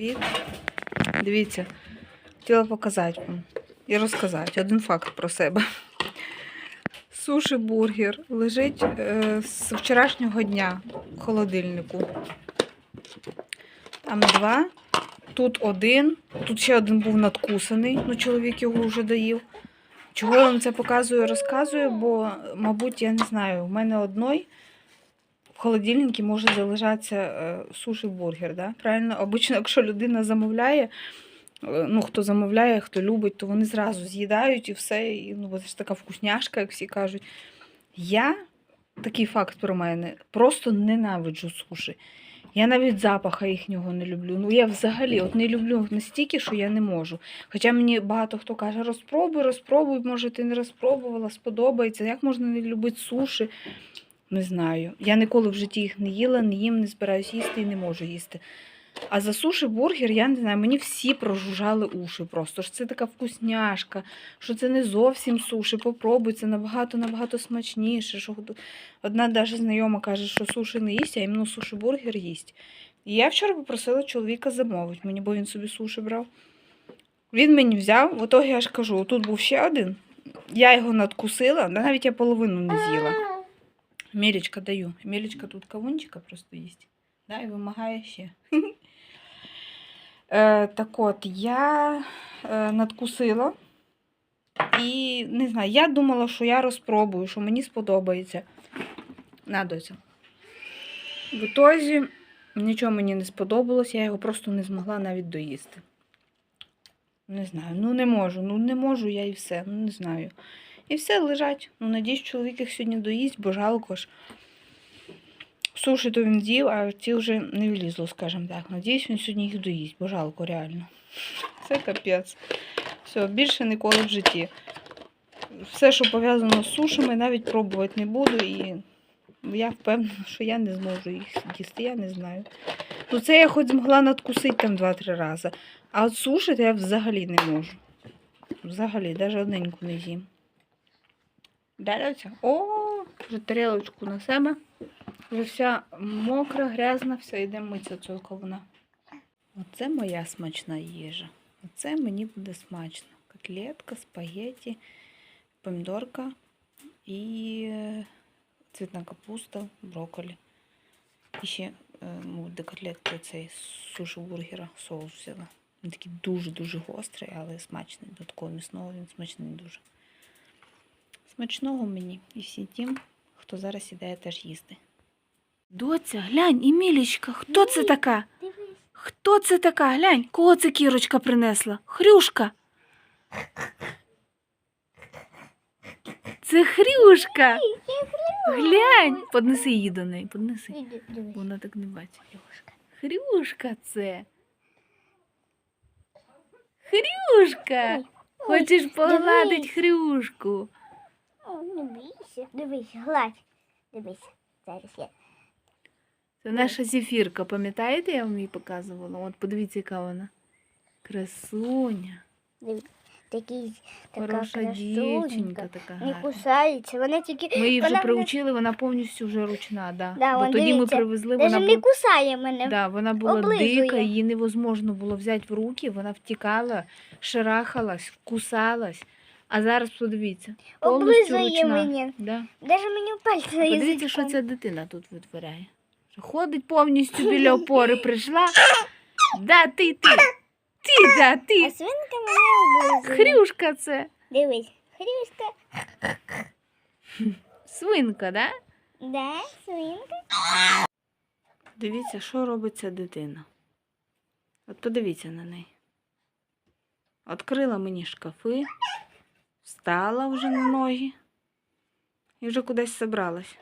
Привіт. Дивіться, хотіла показати вам і розказати один факт про себе. Суші бургер лежить е, з вчорашнього дня в холодильнику. Там два, тут один, тут ще один був надкусаний, ну чоловік його вже доїв. Чого я вам це показую, розказую, бо, мабуть, я не знаю, в мене одной в холодильнику може залишатися е, суші бургер, да? Правильно? Обично, якщо людина замовляє, е, ну хто замовляє, хто любить, то вони зразу з'їдають і все. І, ну, це ж така вкусняшка, як всі кажуть. Я, такий факт про мене, просто ненавиджу суші. Я навіть запаха їхнього не люблю. Ну я взагалі от не люблю настільки, що я не можу. Хоча мені багато хто каже, розпробуй, розпробуй, може, ти не розпробувала, сподобається. Як можна не любити суші? Не знаю. Я ніколи в житті їх не їла, не їм, не збираюсь їсти і не можу їсти. А за суші бургер, я не знаю, мені всі прожужжали уші просто. Що це така вкусняшка, що це не зовсім суші. Попробуй, це набагато-набагато смачніше. Що... Одна навіть знайома каже, що суші не їсть, а іменно суші бургер їсть. І я вчора попросила чоловіка замовити мені, бо він собі суші брав. Він мені взяв, в итоге я ж кажу, тут був ще один. Я його надкусила, навіть я половину не з'їла. Мілечка даю. Мілечка тут кавунчика просто їсть. Да, і вимагає ще. Так от, я е, надкусила. І не знаю, я думала, що я розпробую, що мені сподобається. На доця. В ітозі нічого мені не сподобалось, я його просто не змогла навіть доїсти. Не знаю, ну не можу, ну не можу я і все, ну не знаю. І все лежать. Ну, надіюсь, чоловік їх сьогодні доїсть, бо жалко ж. Суші то він з'їв, а ті вже не влізло, скажімо так. Надіюсь, він сьогодні їх доїсть, бо жалко, реально. Це капець. Все, більше ніколи в житті. Все, що пов'язано з сушами, навіть пробувати не буду. І я впевнена, що я не зможу їх їсти, я не знаю. Ну, це я хоч змогла надкусити там 2-3 рази. А от суші то я взагалі не можу. Взагалі, навіть одненьку не з'їм. Далі О, вже тарілочку на себе. Вже вся мокра, грязна, все, йдемо митися цього кавуна. Оце моя смачна їжа. Оце мені буде смачно. Котлетка, спагетті, помідорка і е, цвітна капуста, брокколі. І ще е, ну, до котлетки цей суші бургера соус взяла. Він такий дуже-дуже гострий, але смачний. До такого м'ясного він смачний дуже. Смачного мені і всім тим, хто зараз ідеє теж їсти. Доця, глянь, Емілічка, хто це така? Хто це така? Глянь, кого це кірочка принесла? Хрюшка. Це Хрюшка. Глянь, поднеси її до неї, поднеси. Вона так не бачить. Хрюшка це. Хрюшка. Хочеш погладить хрюшку? Не бійся. Дивись, гладь. Дивись. Зараз я. Це наша зефірка, пам'ятаєте, я вам її показувала? От подивіться, яка вона. Красуня. Дивись. Така Хороша дівчинка, така Не гарна. кусається. Вона тільки... Ми її вже вона приучили, вона повністю вже ручна, да. Да, Бо вон, тоді ми привезли, вона не кусає мене. да, вона була облизує. дика, її невозможно було взяти в руки, вона втікала, шарахалась, кусалась. А зараз подивіться, повністю Облизує ручна. мені. Да. Навіть мені пальці на Подивіться, що ця дитина тут витворяє. Ходить повністю біля опори, прийшла. Да, ти, ти. Ти, да, А ти. свинка мене облизує. Хрюшка це. Дивись. Хрюшка. Свинка, да? Да, свинка. Дивіться, що робить ця дитина. От подивіться на неї. Открила мені шкафи, встала вже на ноги і вже кудись собралась.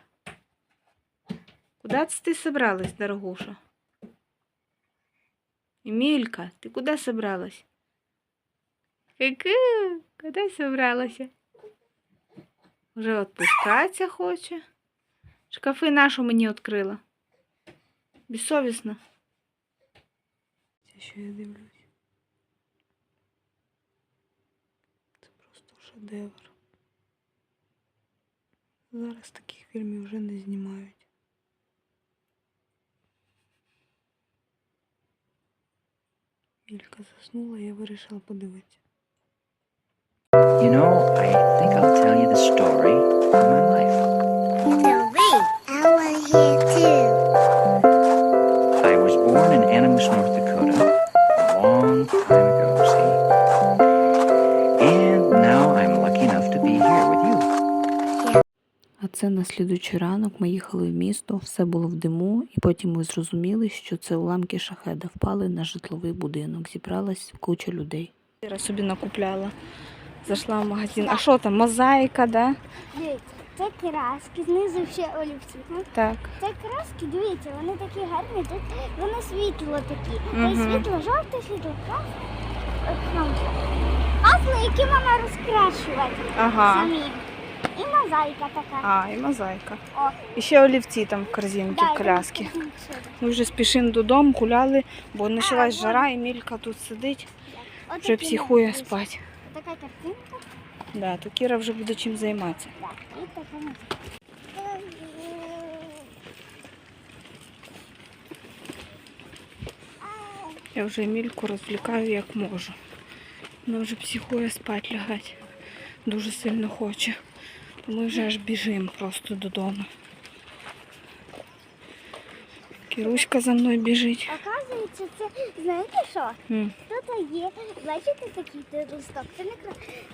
Куди це ти собралась, дорогуша? Емілька, ти куди собралась? Ку-ку, куди собралася? Вже відпускатися хоче. Шкафи нашу мені відкрила. Безсовісно. Що я дивлюсь. шедевр. Зараз таких фільмів вже не знімають. Ілька заснула, я вирішила подивитися. You know, I think I'll tell you the story of my life. Tell me. I want to hear too. I was born in Animus, North Dakota, a long time це на слідуючий ранок ми їхали в місто, все було в диму, і потім ми зрозуміли, що це уламки шахеда впали на житловий будинок. Зібралась куча людей. Я собі накупляла. Зайшла в магазин. А що там? Мозаїка, да? Дивіться, це краски, знизу ще олівці. Ну, Так. Це краски, дивіться, вони такі гарні, тут вони світло такі. Тобто світло жовте, світло красне. Пазли, які можна розкрашувати Ага. самі. І мозаїка така. А, і мозаїка. О. І ще олівці там в корзинці, Да, в коляски. Ми вже спішимо додому, гуляли, бо почалась вон. жара, і Мілька тут сидить, Отакі вже психує написи. спати. Така картинка. Да, то Кіра вже буде чим займатися. Да. І така. Я вже Емільку розвлікаю як можу. Вона вже психує спати лягати. Дуже сильно хоче. Ми вже аж біжимо просто додому. Кіруська за мною біжить. Оказується, це знаєте що? Тут є, бачите такий листок. Це не кра...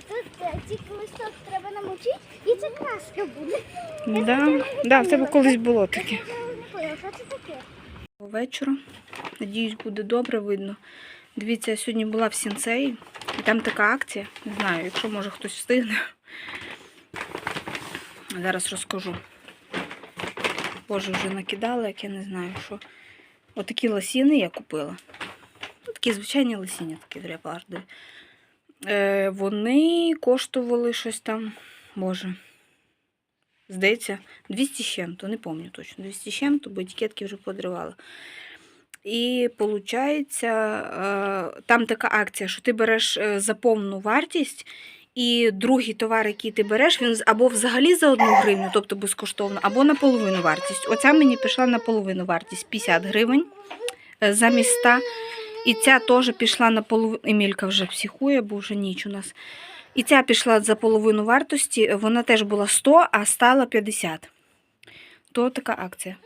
Тут е, тільки листок треба намочити, і це краска буде. Да, да, в тебе колись було що це таке? Вечора. Надіюсь, буде добре видно. Дивіться, я сьогодні була в сінцеї, і там така акція. Не знаю, якщо може хтось встигне. Зараз розкажу. Боже, вже накидала, як я не знаю, що. Отакі лосіни я купила. Ну, такі звичайні лосіни, такі репардові. Е, вони коштували щось там, боже. Здається, 200 з чим-то, не пам'ятаю точно. 200 з чим-то, бо етикетки вже подривала. І виходить, там така акція, що ти береш е, за повну вартість, і другий товар, який ти береш, він або взагалі за одну гривню, тобто безкоштовно, або на половину вартість. Оця мені пішла на половину вартість 50 гривень е, замість 100. І ця теж пішла на половину. Емілька вже психує, бо вже ніч у нас. І ця пішла за половину вартості, вона теж була 100, а стала 50. То така акція.